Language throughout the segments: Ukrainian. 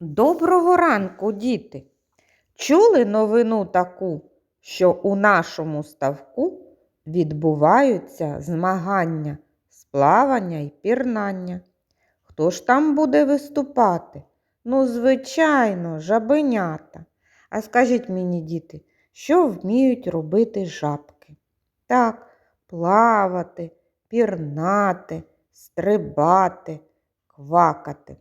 Доброго ранку, діти! Чули новину таку, що у нашому ставку відбуваються змагання з плавання й пірнання. Хто ж там буде виступати? Ну, звичайно, жабенята. А скажіть мені, діти, що вміють робити жабки? Так, плавати, пірнати, стрибати, квакати.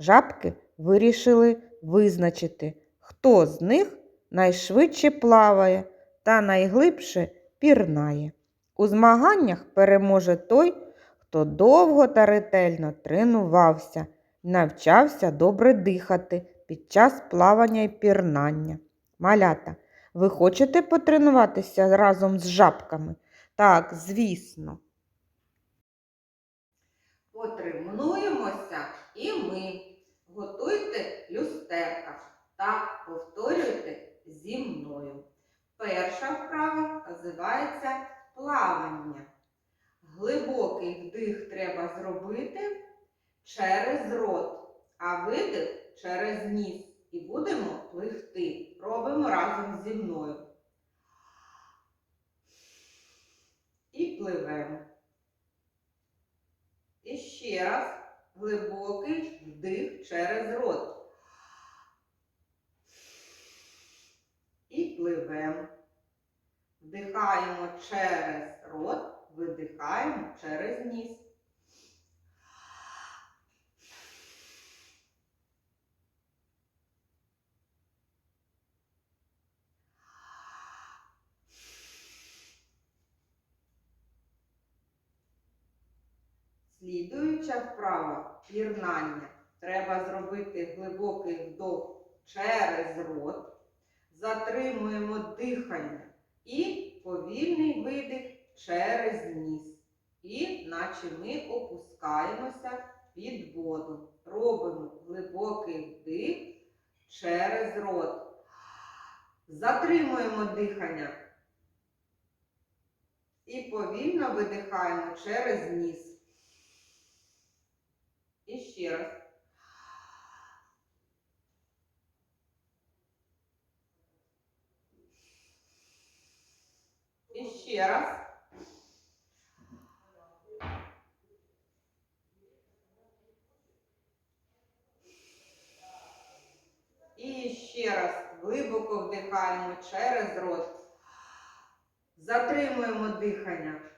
Жабки вирішили визначити, хто з них найшвидше плаває та найглибше пірнає. У змаганнях переможе той, хто довго та ретельно тренувався навчався добре дихати під час плавання і пірнання. Малята, ви хочете потренуватися разом з жабками? Так, звісно. Потренуємося і ми. Готуйте люстерка та повторюйте зі мною. Перша вправа називається плавання. Глибокий вдих треба зробити через рот, а видих через ніс. І будемо пливти. Робимо разом зі мною. І пливемо. І ще раз глибокий вдих через рот. І пливемо. Вдихаємо через рот, видихаємо через ніс. Слідуюча вправа пірнання. Треба зробити глибокий вдох через рот. Затримуємо дихання і повільний видих через ніс. І наче ми опускаємося під воду. Робимо глибокий вдих через рот. Затримуємо дихання. І повільно видихаємо через ніс. І ще раз. І раз. І ще раз глибоко вдихаємо через рот. Затримуємо дихання.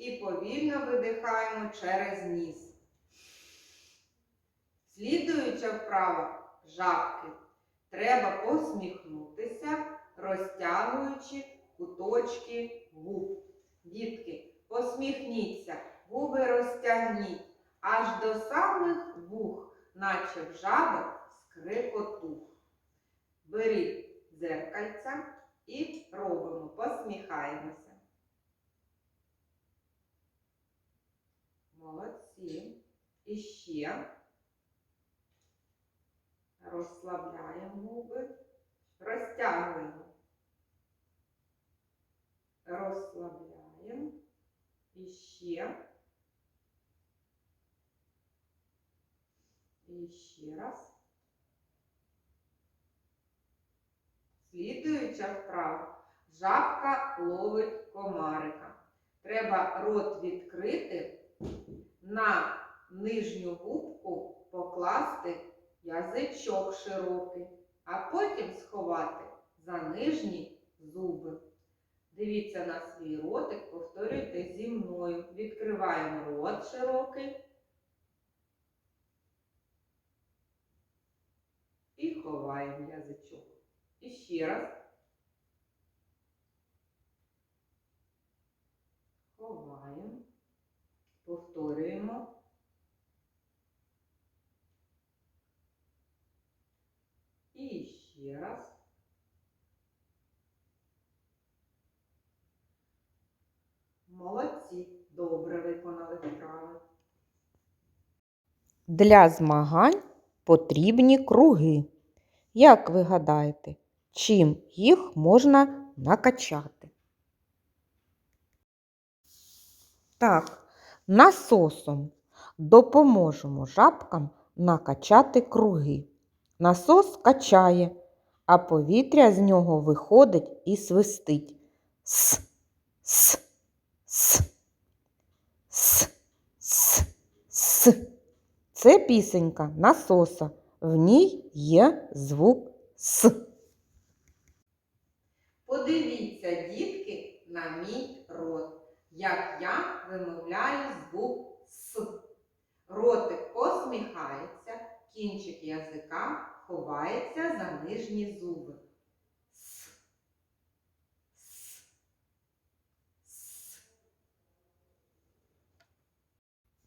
І повільно видихаємо через ніс. Слідуюча вправа жабки. Треба посміхнутися, розтягуючи куточки губ. Дітки, посміхніться, губи розтягніть аж до самих вух, наче в жабок скрикотух. Беріть дзеркальця і робимо, посміхаємося. Молодці. І ще розслабляємо губи, розтягуємо. Розслабляємо. І ще. І ще раз. Слідуюча вправа. Жабка ловить комарика. Треба рот відкрити на нижню губку покласти язичок широкий, а потім сховати за нижні зуби. Дивіться на свій ротик, повторюйте зі мною. Відкриваємо рот широкий і ховаємо язичок. І ще раз. Ховаємо. Повторюємо. І ще раз. Молодці, добре виконали вправи. Для змагань потрібні круги. Як ви гадаєте, чим їх можна накачати? Так, насосом допоможемо жабкам накачати круги. Насос качає, а повітря з нього виходить і свистить. С, с, с, с, с, с. Це пісенька насоса. В ній є звук С. Подивіться, дітки, на мій рот, як я вимовляю звук С. Ротик посміхається, кінчик язика ховається за нижні зуби. С. С. С.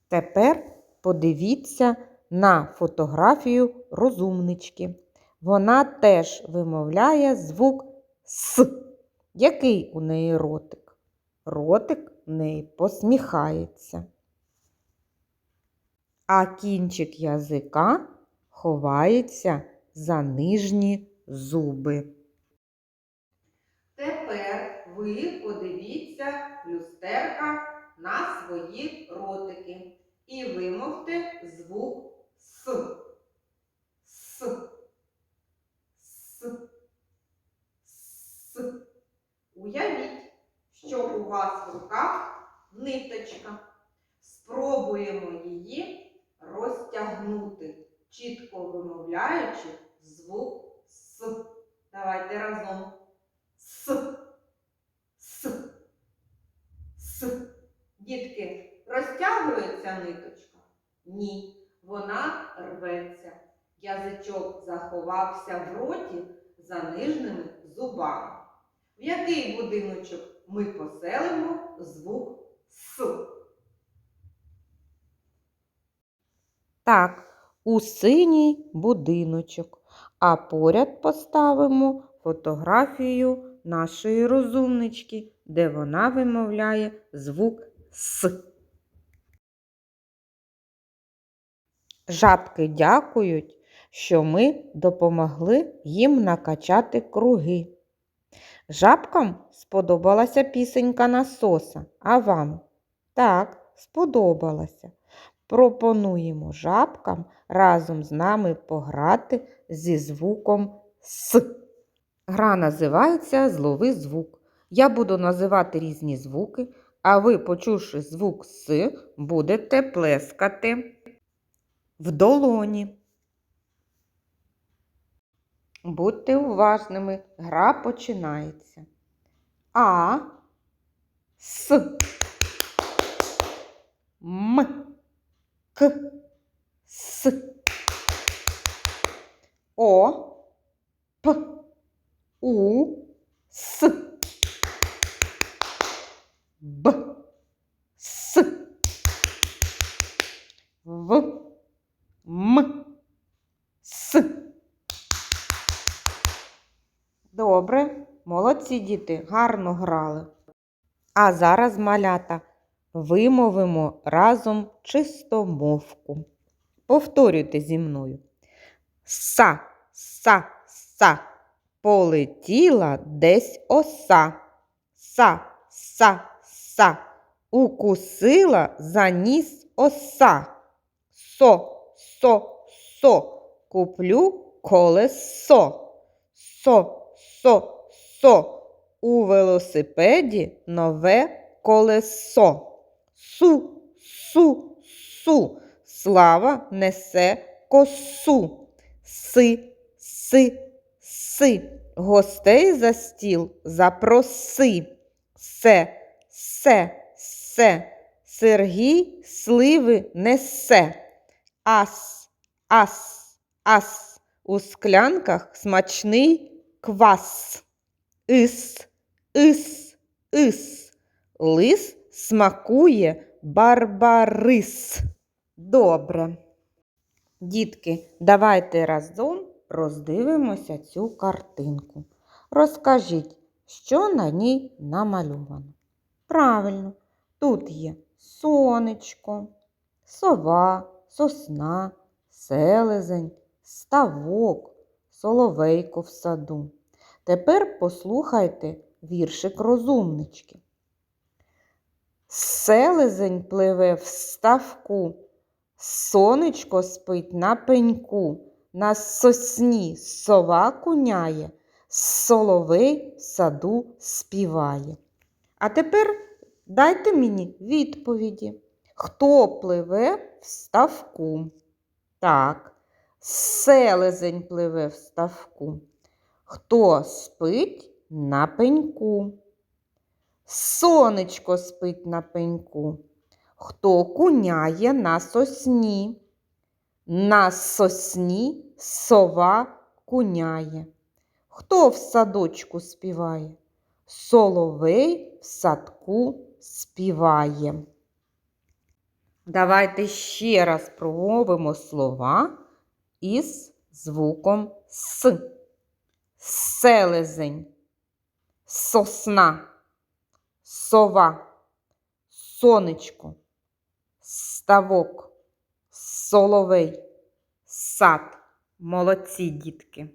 Тепер подивіться на фотографію розумнички. Вона теж вимовляє звук С. Який у неї ротик? Ротик в неї посміхається. А кінчик язика ховається за нижні зуби. Тепер ви подивіться люстерка на свої ротики і вимовте звук С. С. С. С. Уявіть, що у вас в руках ниточка. Спробуємо її розтягнути, чітко вимовляючи звук С. Давайте разом. С. С. С. Дітки, розтягується ниточка? Ні, вона рветься. Язичок заховався в роті за нижніми зубами. В який будиночок ми поселимо звук С? Так, у синій будиночок, а поряд поставимо фотографію нашої розумнички, де вона вимовляє звук С. Жабки дякують, що ми допомогли їм накачати круги. Жабкам сподобалася пісенька насоса, а вам? Так, сподобалася. Пропонуємо жабкам разом з нами пограти зі звуком С. Гра називається Злови звук. Я буду називати різні звуки, а ви, почувши звук С, будете плескати в долоні. Будьте уважними, гра починається. А, С, М, К, С, О, П, У, С, Б, С, В, М, С. Добре, молодці діти, гарно грали. А зараз, малята, вимовимо разом чистомовку. Повторюйте зі мною. Са, са, са, полетіла десь оса. Са, са, са, укусила за ніс оса. Со, со, со, куплю колесо. Со, со, со, у велосипеді нове колесо. Су, су, су, слава несе косу. Си, си, си, гостей за стіл запроси. Се, се, се, Сергій сливи несе. Ас, ас, ас, у склянках смачний квас. Ис, ис, ис, лис смакує барбарис. Добре. Дітки, давайте разом роздивимося цю картинку. Розкажіть, що на ній намальовано. Правильно, тут є сонечко, сова, сосна, селезень, ставок, соловейко в саду. Тепер послухайте віршик розумнички. Селезень пливе в ставку, Сонечко спить на пеньку, на сосні сова куняє, соловей в саду співає. А тепер дайте мені відповіді. Хто пливе в ставку? Так, селезень пливе в ставку. Хто спить на пеньку? Сонечко спить на пеньку. Хто куняє на сосні? На сосні сова куняє. Хто в садочку співає? Соловей в садку співає. Давайте ще раз промовимо слова із звуком С. Селезень, сосна, сова, сонечко, ставок, соловей, сад. Молодці дітки.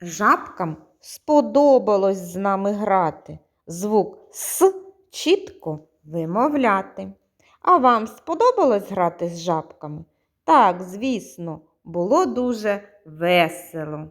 Жабкам сподобалось з нами грати, звук С чітко вимовляти. А вам сподобалось грати з жабками? Так, звісно, було дуже весело.